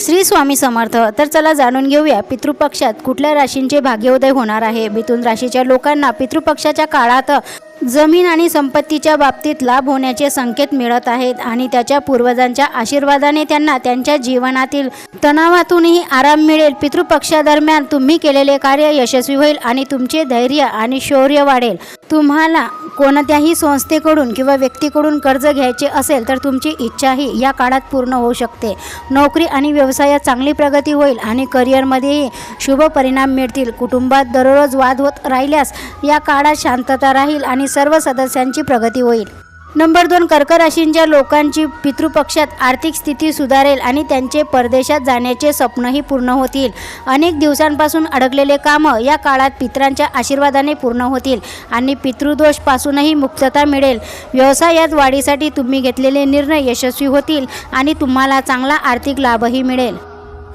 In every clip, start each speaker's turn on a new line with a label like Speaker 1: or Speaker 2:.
Speaker 1: श्री स्वामी समर्थ तर चला जाणून घेऊया पितृपक्षात कुठल्या राशींचे भाग्योदय होणार आहे. मिथुन राशीच्या लोकांना पितृपक्षाच्या काळात जमीन आणि संपत्तीच्या बाबतीत लाभ होण्याचे संकेत मिळत आहेत आणि त्याच्या पूर्वजांच्या आशीर्वादाने त्यांना त्यांच्या जीवनातील तणावातूनही आराम मिळेल. पितृपक्षादरम्यान तुम्ही केलेले कार्य यशस्वी होईल आणि तुमचे धैर्य आणि शौर्य वाढेल. तुम्हाला कोणत्याही संस्थेकडून किंवा व्यक्तीकडून कर्ज घ्यायचे असेल तर तुमची इच्छाही या काळात पूर्ण होऊ शकते. नोकरी आणि व्यवसायात चांगली प्रगती होईल आणि करिअरमध्येही शुभ परिणाम मिळतील. कुटुंबात दररोज वाद होत राहिल्यास या काळात शांतता राहील आणि सर्व सदस्यांची प्रगती होईल. नंबर दोन कर्क राशींच्या लोकांची पितृपक्षात आर्थिक स्थिती सुधारेल आणि त्यांचे परदेशात जाण्याचे स्वप्नही पूर्ण होतील. अनेक दिवसांपासून अडकलेले कामं या काळात पितरांच्या आशीर्वादाने पूर्ण होतील आणि पितृदोषपासूनही मुक्तता मिळेल. व्यवसायात वाढीसाठी तुम्ही घेतलेले निर्णय यशस्वी होतील आणि तुम्हाला चांगला आर्थिक लाभही मिळेल.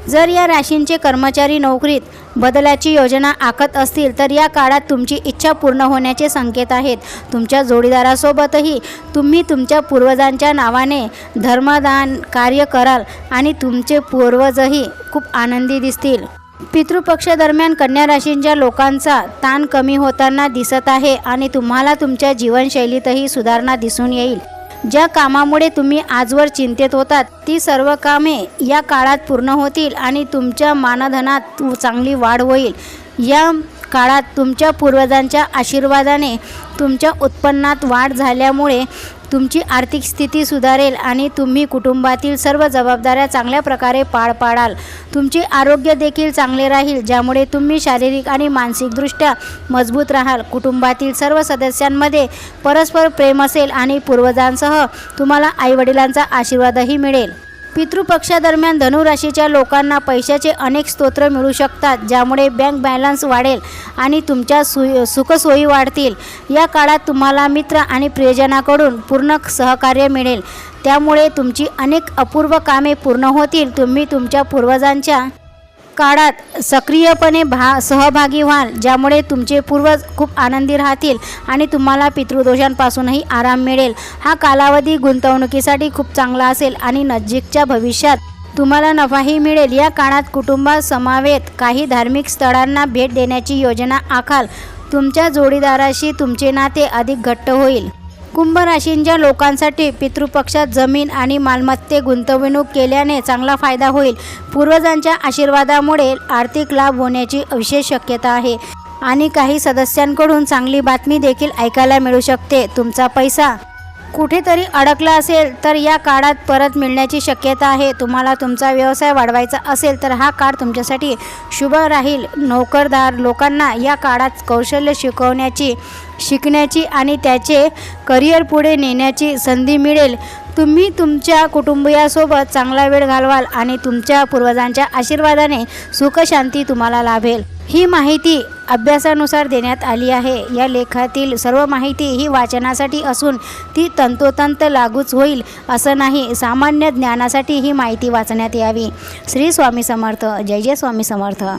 Speaker 1: जर या राशींचे कर्मचारी नोकरीत बदलाची योजना आखत असतील तर या काळात तुमची इच्छा पूर्ण होण्याचे संकेत आहेत. तुमच्या जोडीदारासोबतही तुम्ही तुमच्या पूर्वजांच्या नावाने धर्मदान कार्य कराल आणि तुमचे पूर्वजही खूप आनंदी दिसतील. पितृपक्षादरम्यान कन्या राशींच्या लोकांचा ताण कमी होताना दिसत आहे आणि तुम्हाला तुमच्या जीवनशैलीतही सुधारणा दिसून येईल. ज्या कामामुळे तुम्ही आजवर चिंतेत होतात ती सर्व कामे या काळात पूर्ण होतील आणि तुमच्या मानधनात चांगली वाढ होईल. या काळात तुमच्या पूर्वजांच्या आशीर्वादाने तुमच्या उत्पन्नात वाढ झाल्यामुळे तुमची आर्थिक स्थिती सुधारेल आणि तुम्ही कुटुंबातील सर्व जबाबदाऱ्या चांगल्या प्रकारे पार पाडाल. तुमचे आरोग्य देखील चांगले राहील ज्यामुळे तुम्ही शारीरिक आणि मानसिकदृष्ट्या मजबूत राहाल. कुटुंबातील सर्व सदस्यांमध्ये परस्पर प्रेम असेल आणि पूर्वजांसह तुम्हाला आईवडिलांचा आशीर्वादही मिळेल. पितृपक्षादरम्यान धनुराशीच्या लोकांना पैशाचे अनेक स्तोत्र मिळू शकतात ज्यामुळे बँक बॅलन्स वाढेल आणि तुमच्या सु सुखसोयी वाढतील. या काळात तुम्हाला मित्र आणि प्रियजनाकडून पूर्ण सहकार्य मिळेल. त्यामुळे तुमची अनेक अपूर्व कामे पूर्ण होतील. तुम्ही तुमच्या पूर्वजांच्या काळात सक्रियपणे भा सहभागी व्हाल ज्यामुळे तुमचे पूर्वज खूप आनंदी राहतील आणि तुम्हाला पितृदोषांपासूनही आराम मिळेल. हा कालावधी गुंतवणुकीसाठी खूप चांगला असेल आणि नजीकच्या भविष्यात तुम्हाला नफाही मिळेल. या काळात कुटुंबासमावेत काही धार्मिक स्थळांना भेट देण्याची योजना आखाल. तुमच्या जोडीदाराशी तुमचे नाते अधिक घट्ट होईल. कुंभ राशींच्या लोकांसाठी पितृपक्षात जमीन आणि मालमत्ते गुंतवणूक केल्याने चांगला फायदा होईल. पूर्वजांच्या आशीर्वादामुळे आर्थिक लाभ होण्याची विशेष शक्यता आहे. आणि काही सदस्यांकडून चांगली बातमी देखील ऐकायला मिळू शकते. तुमचा पैसा कुठेतरी अडकला असेल तर या काळात परत मिळण्याची शक्यता आहे. तुम्हाला तुमचा व्यवसाय वाढवायचा असेल तर हा काळ तुमच्यासाठी शुभ राहील. नोकरदार लोकांना या काळात कौशल्य शिकवण्याची शिकण्याची आणि त्याचे करिअर पुढे नेण्याची संधी मिळेल. तुम्ही तुमच्या कुटुंबियासोबत चांगला वेळ घालवाल आणि तुमच्या पूर्वजांच्या आशीर्वादाने सुखशांती तुम्हाला लाभेल. ही माहिती अभ्यासानुसार देण्यात आली आहे. या लेखातील सर्व माहिती ही वाचनासाठी असून ती तंतोतंत लागूच होईल असं नाही सामान्य ज्ञानासाठी ही माहिती वाचण्यात यावी. श्री स्वामी समर्थ. जय जय स्वामी समर्थ.